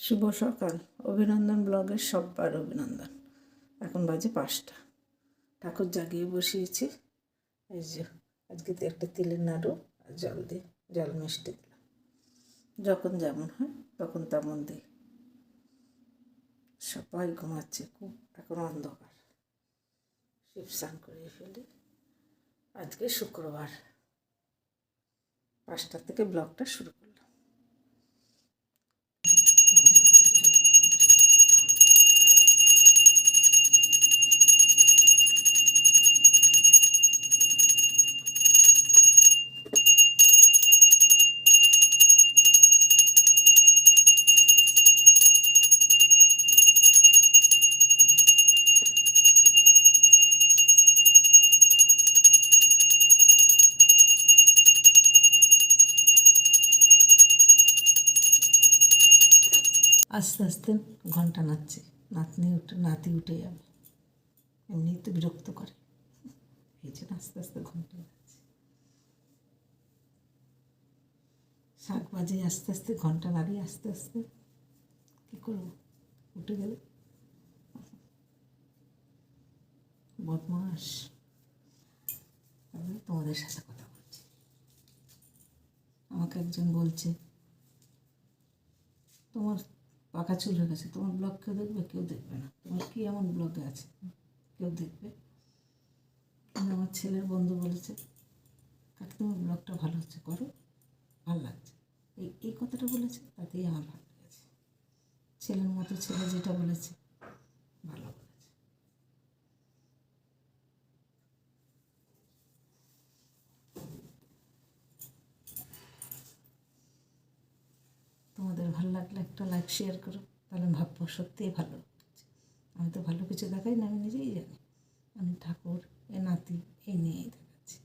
শুভ সকাল। অভিনন্দন ব্লগের সববার অভিনন্দন। এখন বাজে পাঁচটা। ঠাকুর জাগিয়ে বসিয়েছি। এই যে, আজকে তো একটা তিলের নাড়ু আর জল দিই জল মিষ্টি দিলাম। যখন যেমন হয়, তখন তেমন দিই। সবাই ঘুমাচ্ছে খুব, এখন অন্ধকার। শিব স্নান করিয়ে ফেলি। আজকে শুক্রবার। পাঁচটা থেকে ব্লগটা শুরু করলাম। আস্তে আস্তে ঘণ্টা নাচছে। নাতনি উঠে, নাতি উঠে যাবে। এমনিই তো বিরক্ত করে। এই জন্য আস্তে আস্তে ঘণ্টা নাচছে। শাক বাজে আস্তে আস্তে, ঘণ্টা নাড়িয়ে আস্তে আস্তে। কী করব? উঠে গেলে? বদমাস। আমি তোমাদের সাথে কথা বলছি। আমাকে একজন বলছে, তোমার পাকা চুল হয়ে গেছে, তোমার ব্লগ কেউ দেখবে? কেউ দেখবে না। তোমার কি এমন ব্লগে আছে? কেউ দেখবে? কিন্তু আমার ছেলের বন্ধু বলেছে, কাকি, তোমার ব্লগটা ভালো হচ্ছে, করো। ভালো লাগছে। এই এই কথাটা বলেছে, তাতেই আমার ভালো লেগেছে ছেলের মতো ছেলে যেটা বলেছে, ভালো বলেছে তোমাদের ভালো লাগলে একটা লাইক শেয়ার করো। তাহলে ভাববো সত্যিই ভালো আমি তো ভালো কিছু দেখাই না, আমি নিজেই জানি। আমি ঠাকুর, এ নাতি, এই নিয়েই দেখাচ্ছি।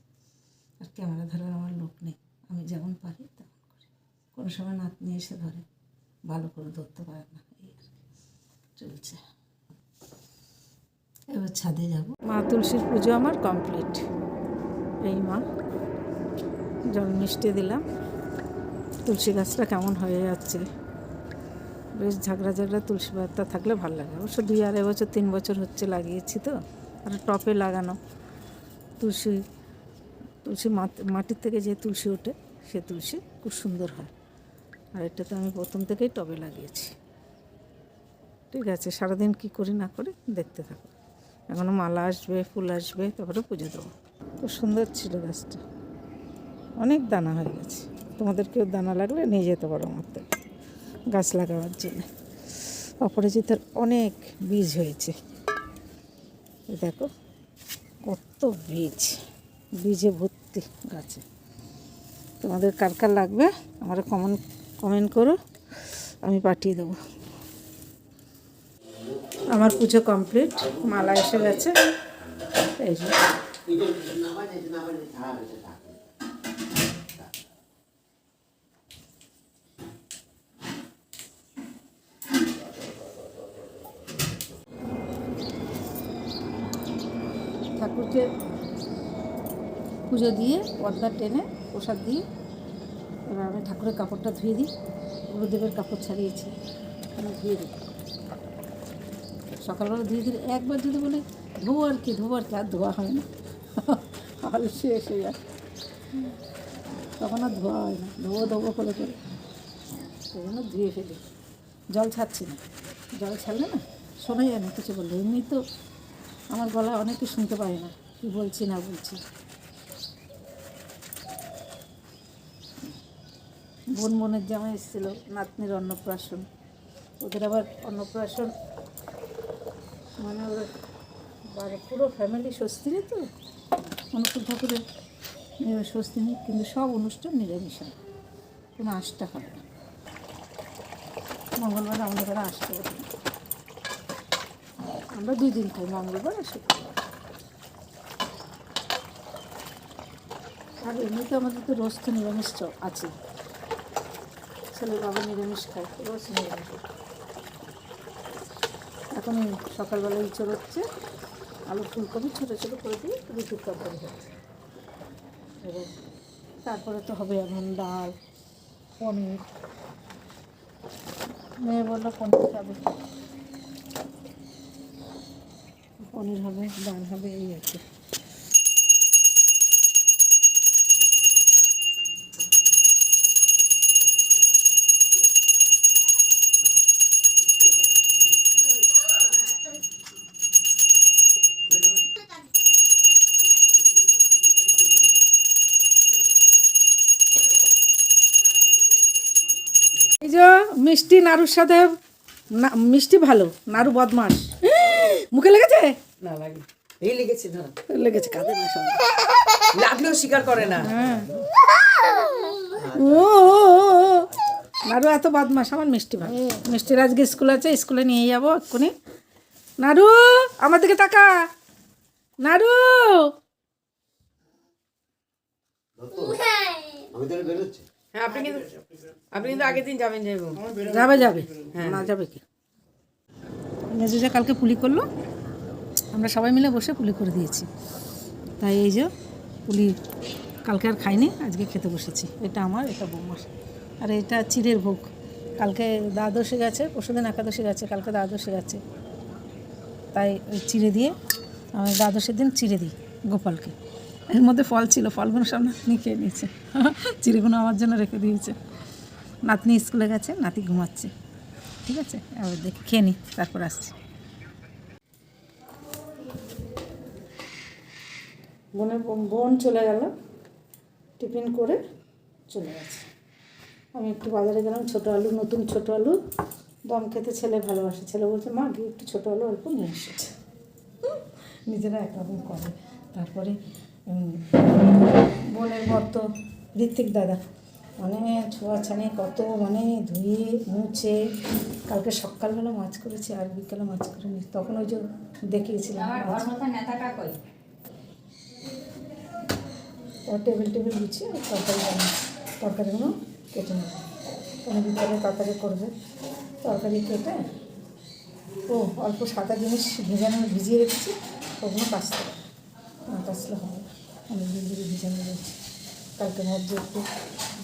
আর ক্যামেরা ধরার আমার লোক নেই। আমি যেমন পারি তেমন করি। কোনো সময় নাতনি এসে ধরে, ভালো করে ধরতে পারে না, এই আর চলছে। এবার ছাদে যাব। মা তুলসীর পুজো আমার কমপ্লিট এই মা, জল মিষ্টি দিলাম। তুলসী গাছটা কেমন হয়ে যাচ্ছে। বেশ ঝাগড়া ঝাগড়া তুলসী পাতা থাকলে ভালো লাগে। অবশ্য দুই আড়াই বছর তিন বছর হচ্ছে লাগিয়েছি তো, আর টপে লাগানো তুলসী তুলসী মাটির থেকে যে তুলসী ওঠে সে তুলসী খুব সুন্দর হয়। আর এটা তো আমি প্রথম থেকেই টবে লাগিয়েছি। ঠিক আছে, সারাদিন কি করি না করি দেখতে থাকো। এখনও মালা আসবে, ফুল আসবে, তারপরে পুজো দেবো। খুব সুন্দর ছিল গাছটা। অনেক দানা হয়ে গেছে। তোমাদের কেউ দানা লাগলে নিয়ে যেতে পারো আমার থেকে। গাছ লাগাবার জন্য। অপরাজিতার অনেক বীজ হয়েছে। দেখো, কত বীজ। বীজে ভর্তি গাছে। তোমাদের কার কার লাগবে? আমার কমেন্ট কমেন্ট করো, আমি পাঠিয়ে দেবো। আমার পুজো কমপ্লিট মালা এসে গেছে। এই ঠাকুরকে পুজো দিয়ে পর্দা টেনে প্রসাদ দিয়ে এবার আমি ঠাকুরের কাপড়টা ধুয়ে দিই। গুরুদেবের কাপড় ছাড়িয়েছি, আমি ধুয়ে দিই। সকালবেলা ধুয়ে দিলে একবার যদি বলে ধোবো আর কি ধোবো আর কি, আর ধোয়া হয় না। আলসে এসে যায়। তখন আর ধোয়া হয় না ধোবো ধোবো করে করে। সেই জন্য ধুয়ে ফেলি। জল ছাড়ছি না। জল ছাড়লে না শোনাই যায় না, কিছু বললে। এমনি তো আমার গলা অনেকে শুনতে পারে না, কী বলছি না বলছি। বোন বোনের জামা এসেছিল, নাতনির অন্নপ্রাশন। ওদের আবার অন্নপ্রাশন মানে ওরা পুরো ফ্যামিলি স্বস্তিরে তো? অনুকূল ঠাকুরের স্বস্তি নেই, কিন্তু সব অনুষ্ঠান নিরামিষ কোনো আসতে হবে না। মঙ্গলবার আমাদের আসতে হবে না। আমরা দুই দিন খাই, মঙ্গলবার আর শুক্রবার। আর এমনিতে আমাদের তো রোজ তো নিরামিষ আছে। ছেলে বাবা নিরামিষ খায় রোজ নিরামিষ। এখন সকালবেলা ইঁচড় হচ্ছে আলু ফুলকপি ছোটো ছোটো করে দিয়ে রুটির তরকারি হচ্ছে। এবার তারপরে তো হবে এখন ডাল, পনির। মেয়ে বলল, পনির খাবে পনির হবে, ডাল হবে, এই আর কি। এই যে মিষ্টি নাড়ুর সাথে মিষ্টি ভালো, নাড়ু বদমাস মুখে লেগেছে? না লাগে এই লেগেছে ধরো। লেগেছে কাঁদে না লাগলেও স্বীকার করে না। হ্যাঁ। ও ও। নাড়ু এত বদমাস আমার মিষ্টি ভালো মিষ্টির আজকে স্কুল আছে স্কুলে নিয়ে যাব এক্ষুনি। নাড়ু আমার দিকে তাকা। নাড়ু হ্যাঁ আপনি কিন্তু আপনি কিন্তু আগের দিন যাবেন যাব যাবে। যাবে না যাবে কি? কালকে পুলি করল আমরা সবাই মিলে বসে পুলি করে দিয়েছি। তাই এই যে পুলি কালকে আর খাইনি, আজকে খেতে বসেছি। এটা আমার, এটা বৌমার। আর এটা চিড়ের ভোগ। কালকে দ্বাদশী গেছে পরশুদিন একাদশী গেছে, কালকে দ্বাদশী গেছে। তাই ওই চিড়ে দিয়ে আমি দ্বাদশীর দিন চিড়ে দিই গোপালকে। এর মধ্যে ফল ছিল, ফলগুলো সব নাতনি খেয়ে নিয়েছে। চিড়েগুলো আমার জন্য রেখে দিয়েছে। নাতনি স্কুলে গেছে, নাতি ঘুমাচ্ছে। ঠিক আছে? এবার দেখি, খেয়ে নিই, তারপর আসছি। বোনের বোন চলে গেল। টিফিন করে চলে গেছে। আমি একটু বাজারে গেলাম, ছোটো আলু, নতুন ছোটো আলু। দম খেতে ছেলে ভালোবাসে। ছেলে বলছে, মা, গিয়ে একটু ছোটো আলু অল্প নিয়ে এসেছে। নিজেরা একরকম করে। তারপরে বোনের বর তো ঋত্বিক দাদা। মানে ছোঁয়াছানি কত মানে ধুয়ে, মুছে, কালকে সকালবেলা মাছ করেছি, আর বিকেলে মাছ করিনি। তখন ওই যে দেখিয়েছিলাম। টেবিল টেবিল গুছিয়ে তরকারি বানাচ্ছি তরকারিগুলো কেটে নেব। মানে বিকেলে তরকারি করবে। তরকারি কেটে ও, অল্প সাদা জিনিস ভেজানো ভিজিয়ে রেখেছি, ওগুলো কাচতে না কাচলে হবে অনেক দিন ধরে ভিজানো রয়েছে কালকে মধ্যে একটু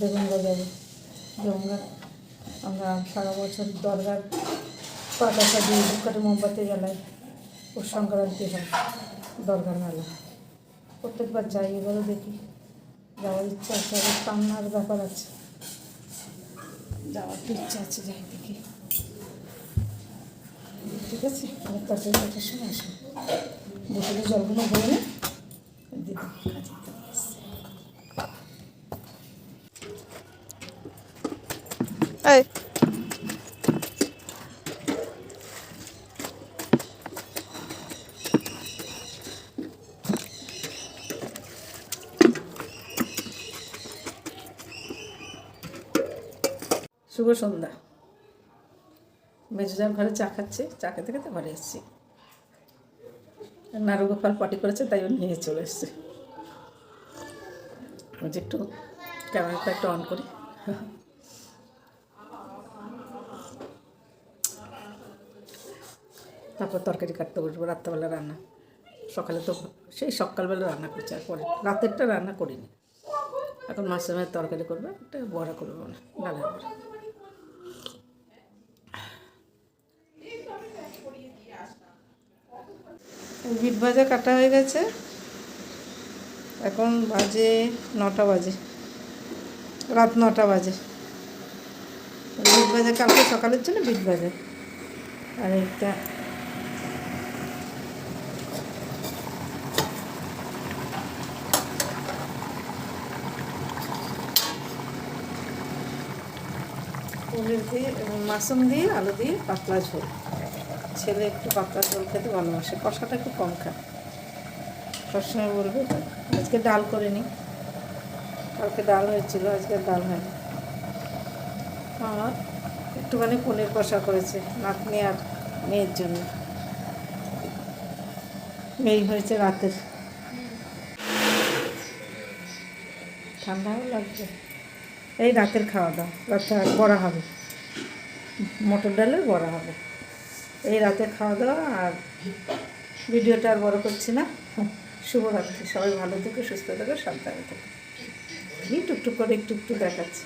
বেগুনগা যাবে বেগুনগা আমরা সারা বছর দরগার পাতাটা দিয়ে ধূপকাঠি মোমবাতি জ্বালাই ও সংক্রান্তি হয় দরগার মেলা প্রত্যেকবার যাই, এবারও দেখি। যাওয়ার ইচ্ছা আছে, আবার কান্নার ব্যাপার আছে। যাওয়ার তো ইচ্ছা আছে যাই দেখি। ঠিক আছে অনেক তাড়াতাড়ি কটার সময় আসুন বোতলে জলগুলো ভরে দিদি দিয়ে শুভ সন্ধ্যা। মেজদার ঘরে চা খাচ্ছে, চা খেতে খেতে ঘরে এসেছি। নারু গোপাল পটি করেছে, তাই ও নিয়ে চলে এসছে। যে একটু ক্যামেরাটা একটু অন করি। তারপর তরকারি কাটতে বসবো, রাত্রেবেলা রান্না। সকালে তো সেই সকালবেলা রান্না করছে, আর পরে রাতেরটা রান্না করিনি। এখন মাছের মাছের তরকারি করবে, একটা বড়া করব না ডালের বড়া। বিট ভাজা কাটা হয়ে গেছে। এখন বাজে নটা বাজে। রাত নটা বাজে। বিট ভাজা কালকে সকালের জন্য বিট ভাজা। আর একটা পনির দিয়ে মাশরুম দিয়ে, আলু দিয়ে পাতলা ঝোল। ছেলে একটু পাতলা ঝোল খেতে ভালোবাসে, কষাটা একটু কম খায় সবসময় বলবে, আজকে ডাল করে নি কালকে ডাল হয়েছিল, আজকে ডাল হয়নি। আর একটুখানি পনির কষা করেছে, নাতনি আর মেয়ের জন্য। মেয়ে হয়েছে রাতের। ঠান্ডাও লাগছে। এই রাতের খাওয়া দাওয়া, রাতে আর বড়া হবে। মটর ডালের বড়া হবে। এই রাতে খাওয়া দাওয়া আর ভিডিওটা আর বড় করছি না। শুভরাত্রি, সবাই ভালো থেকে, সুস্থ থেকে, সাবধানে থাকে। এই টুকটুক করে একটু একটু দেখাচ্ছি।